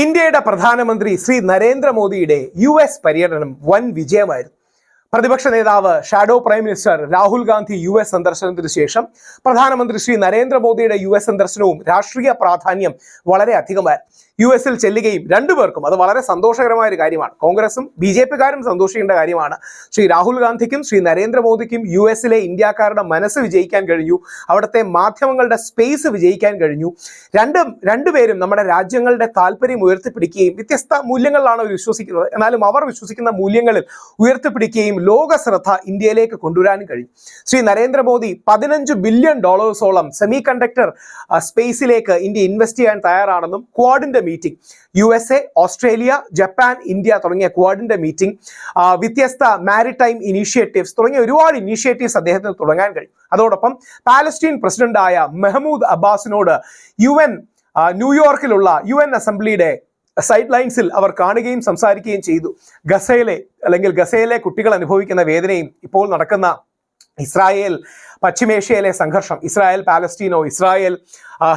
ഇന്ത്യയുടെ പ്രധാനമന്ത്രി ശ്രീ നരേന്ദ്രമോദിയുടെ യു എസ് പര്യടനം വൻ വിജയമായിരുന്നു. പ്രതിപക്ഷ നേതാവ് shadow prime minister Rahul Gandhi U S സന്ദർശനത്തിന് ശേഷം പ്രധാനമന്ത്രി ശ്രീ നരേന്ദ്രമോദിയുടെ യു എസ് സന്ദർശനവും രാഷ്ട്രീയ പ്രാധാന്യം വളരെ അധികമായിരുന്നു യു എസിൽ ചെല്ലുകയും രണ്ടുപേർക്കും അത് വളരെ സന്തോഷകരമായ ഒരു കാര്യമാണ്. കോൺഗ്രസും ബി ജെ പിക്കാരും സന്തോഷിക്കേണ്ട കാര്യമാണ്. ശ്രീ രാഹുൽ ഗാന്ധിക്കും ശ്രീ നരേന്ദ്രമോദിക്കും യു എസിലെ ഇന്ത്യക്കാരുടെ മനസ്സ് വിജയിക്കാൻ കഴിഞ്ഞു. അവിടുത്തെ മാധ്യമങ്ങളുടെ സ്പേസ് വിജയിക്കാൻ കഴിഞ്ഞു. രണ്ടും രണ്ടുപേരും നമ്മുടെ രാജ്യങ്ങളുടെ താല്പര്യം ഉയർത്തിപ്പിടിക്കുകയും വ്യത്യസ്ത മൂല്യങ്ങളിലാണ് അവർ വിശ്വസിക്കുന്നത്. എന്നാലും അവർ വിശ്വസിക്കുന്ന മൂല്യങ്ങളിൽ ഉയർത്തിപ്പിടിക്കുകയും ലോക ശ്രദ്ധ ഇന്ത്യയിലേക്ക് കൊണ്ടുവരാനും കഴിയും. ശ്രീ നരേന്ദ്രമോദി പതിനഞ്ച് ബില്യൺ ഡോളേഴ്സോളം സെമി കണ്ടക്ടർ സ്പേസിലേക്ക് ഇന്ത്യ ഇൻവെസ്റ്റ് ചെയ്യാൻ തയ്യാറാണെന്നും ക്വാഡിന്റെ meeting. U S A Australia Japan India തുടങ്ങിയ ക്വാഡിന്റെ മീറ്റിംഗ് വ്യത്യസ്ത മാരിടൈം ഇനീഷ്യേറ്റീവ്സ് തുടങ്ങിയ ഒരുപാട് ഇനീഷ്യേറ്റീവ്സ് അദ്ദേഹത്തിന് തുടങ്ങാൻ കഴിയും. അതോടൊപ്പം പാലസ്റ്റീൻ പ്രസിഡന്റായ മെഹമൂദ് അബ്ബാസിനോട് യു എൻ ന്യൂയോർക്കിലുള്ള യു എൻ അസംബ്ലിയുടെ സൈഡ് ലൈൻസിൽ അവർ കാണുകയും സംസാരിക്കുകയും ചെയ്തു. ഗസയിലെ അല്ലെങ്കിൽ ഗസയിലെ കുട്ടികൾ അനുഭവിക്കുന്ന വേദനയും ഇപ്പോൾ നടക്കുന്ന ഇസ്രായേൽ പശ്ചിമേഷ്യയിലെ സംഘർഷം ഇസ്രായേൽ പാലസ്റ്റീനോ ഇസ്രായേൽ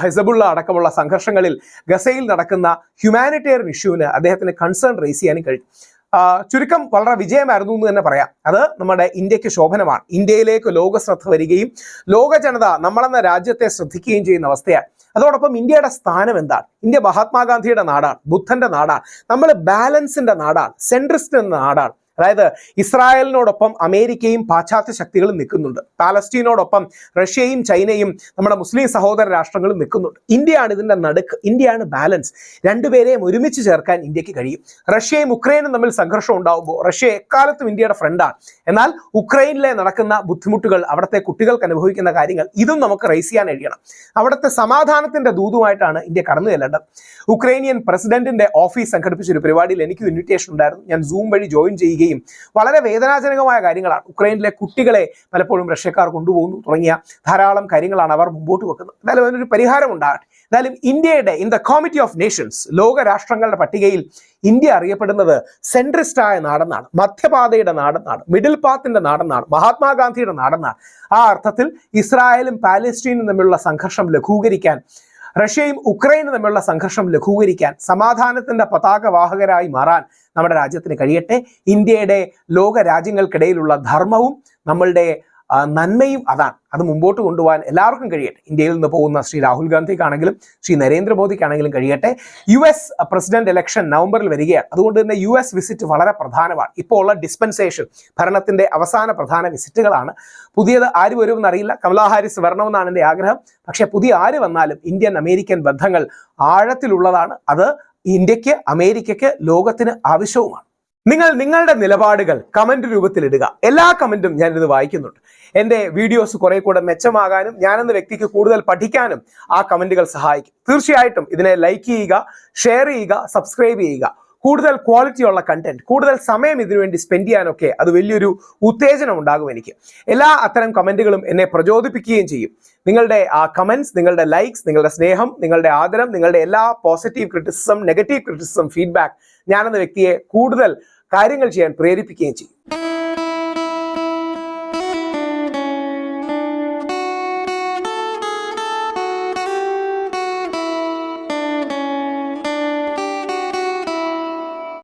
ഹെസബുള്ള അടക്കമുള്ള സംഘർഷങ്ങളിൽ ഗസയിൽ നടക്കുന്ന ഹ്യൂമാനിറ്റേറിയൻ ഇഷ്യൂവിന് അദ്ദേഹത്തിന് കൺസേൺ റേസ് ചെയ്യാനും കഴിഞ്ഞു ചുരുക്കം വളരെ വിജയമായിരുന്നു എന്ന് തന്നെ പറയാം. അത് നമ്മുടെ ഇന്ത്യയ്ക്ക് ശോഭനമാണ്. ഇന്ത്യയിലേക്ക് ലോക ശ്രദ്ധ വരികയും ലോക ജനത നമ്മളെന്ന രാജ്യത്തെ ശ്രദ്ധിക്കുകയും ചെയ്യുന്ന അവസ്ഥയാണ്. അതോടൊപ്പം ഇന്ത്യയുടെ സ്ഥാനം എന്താണ്? ഇന്ത്യ മഹാത്മാഗാന്ധിയുടെ നാടാണ് ബുദ്ധന്റെ നാടാണ് നമ്മൾ ബാലൻസിന്റെ നാടാണ് സെൻട്രിസ്റ്റ് എന്ന നാടാണ്. അതായത് ഇസ്രായേലിനോടൊപ്പം അമേരിക്കയും പാശ്ചാത്യ ശക്തികളും നിൽക്കുന്നുണ്ട്. പാലസ്തീനോടൊപ്പം റഷ്യയും ചൈനയും നമ്മുടെ മുസ്ലിം സഹോദര രാഷ്ട്രങ്ങളും നിൽക്കുന്നുണ്ട്. ഇന്ത്യയാണ് ഇതിന്റെ നടുക്ക്. ഇന്ത്യയാണ് ബാലൻസ് രണ്ടുപേരെയും ഒരുമിച്ച് ചേർക്കാൻ ഇന്ത്യയ്ക്ക് കഴിയും. റഷ്യയും ഉക്രൈനും തമ്മിൽ സംഘർഷം ഉണ്ടാകുമ്പോൾ റഷ്യ എക്കാലത്തും ഇന്ത്യയുടെ ഫ്രണ്ടാണ് എന്നാൽ ഉക്രൈനിലെ നടക്കുന്ന ബുദ്ധിമുട്ടുകൾ അവിടുത്തെ കുട്ടികൾക്ക് അനുഭവിക്കുന്ന കാര്യങ്ങൾ ഇതും നമുക്ക് റേസ് ചെയ്യാൻ കഴിയണം. അവിടുത്തെ സമാധാനത്തിന്റെ ദൂതുമായിട്ടാണ് ഇന്ത്യ കടന്നു ചെല്ലേണ്ടത്. ഉക്രൈനിയൻ പ്രസിഡന്റിന്റെ ഓഫീസ് സംഘടിപ്പിച്ച ഒരു പരിപാടിയിൽ എനിക്ക് ഇൻവിറ്റേഷൻ ഉണ്ടായിരുന്നു. ഞാൻ സൂം വഴി ജോയിൻ ചെയ്യുകയും വളരെ വേദനാജനകമായ കാര്യങ്ങളാണ്. ഉക്രൈനിലെ കുട്ടികളെ പലപ്പോഴും റഷ്യക്കാർ കൊണ്ടുപോകുന്നു തുടങ്ങിയ ധാരാളം കാര്യങ്ങളാണ് അവർ മുമ്പോട്ട് വെക്കുന്നത്. എന്തായാലും അതിനൊരു പരിഹാരം ഉണ്ടാകട്ടെ. എന്തായാലും ഇന്ത്യയുടെ in the comity of nations ലോകരാഷ്ട്രങ്ങളുടെ പട്ടികയിൽ ഇന്ത്യ അറിയപ്പെടുന്നത് സെൻട്രിസ്റ്റായ നാടെന്നാണ്. മധ്യപാതയുടെ നാടെന്നാണ് മിഡിൽ പാത്തിന്റെ നാടെന്നാണ് മഹാത്മാഗാന്ധിയുടെ നാടെന്നാണ്. ആ അർത്ഥത്തിൽ ഇസ്രായേലും പാലസ്റ്റീനും തമ്മിലുള്ള സംഘർഷം ലഘൂകരിക്കാൻ റഷ്യയും ഉക്രൈനും തമ്മിലുള്ള സംഘർഷം ലഘൂകരിക്കാൻ സമാധാനത്തിന്റെ പതാകവാഹകരായി മാറാൻ നമ്മുടെ രാജ്യത്തിന് കഴിയട്ടെ. ഇന്ത്യയുടെ ലോക രാജ്യങ്ങൾക്കിടയിലുള്ള ധർമ്മവും നമ്മളുടെ നന്മയും അതാണ്. അത് മുമ്പോട്ട് കൊണ്ടുപോകാൻ എല്ലാവർക്കും കഴിയട്ടെ. ഇന്ത്യയിൽ നിന്ന് പോകുന്ന ശ്രീ രാഹുൽ ഗാന്ധിക്കാണെങ്കിലും ശ്രീ നരേന്ദ്രമോദിക്കാണെങ്കിലും കഴിയട്ടെ. യു എസ് പ്രസിഡന്റ് ഇലക്ഷൻ നവംബറിൽ വരികയാണ്. അതുകൊണ്ട് തന്നെ യു എസ് വിസിറ്റ് വളരെ പ്രധാനമാണ്. ഇപ്പോൾ ഉള്ള ഡിസ്പെൻസേഷൻ ഭരണത്തിന്റെ അവസാന പ്രധാന വിസിറ്റുകളാണ് പുതിയത് ആര് വരുമെന്ന് അറിയില്ല കമലാ ഹാരിസ് വരണമെന്നാണ് എന്റെ ആഗ്രഹം. പക്ഷേ പുതിയ ആര് വന്നാലും ഇന്ത്യൻ അമേരിക്കൻ ബന്ധങ്ങൾ ആഴത്തിലുള്ളതാണ്. അത് ഇന്ത്യയ്ക്ക് അമേരിക്കയ്ക്ക് ലോകത്തിന് ആവശ്യവുമാണ്. നിങ്ങൾ നിങ്ങളുടെ നിലപാടുകൾ കമന്റ് രൂപത്തിൽ ഇടുക എല്ലാ കമന്റും ഞാനിത് വായിക്കുന്നുണ്ട്. എന്റെ വീഡിയോസ് കുറെ കൂടെ മെച്ചമാകാനും ഞാനെന്ന വ്യക്തിക്ക് കൂടുതൽ പഠിക്കാനും ആ കമന്റുകൾ സഹായിക്കും. തീർച്ചയായിട്ടും ഇതിനെ ലൈക്ക് ചെയ്യുക ഷെയർ ചെയ്യുക സബ്സ്ക്രൈബ് ചെയ്യുക. കൂടുതൽ ക്വാളിറ്റി ഉള്ള കണ്ടന്റ് കൂടുതൽ സമയം ഇതിനുവേണ്ടി സ്പെൻഡ് ചെയ്യാനൊക്കെ അത് വലിയൊരു ഉത്തേജനം ഉണ്ടാകും എനിക്ക്. എല്ലാ അത്തരം കമന്റുകളും എന്നെ പ്രചോദിപ്പിക്കുകയും ചെയ്യും. നിങ്ങളുടെ ആ കമന്റ്സ് നിങ്ങളുടെ ലൈക്സ് നിങ്ങളുടെ സ്നേഹം നിങ്ങളുടെ ആദരം നിങ്ങളുടെ എല്ലാ positive criticism negative criticism feedback ഞാനെന്ന വ്യക്തിയെ കൂടുതൽ കാര്യങ്ങൾ ചെയ്യാൻ പ്രേരിപ്പിക്കുകയും ചെയ്യും.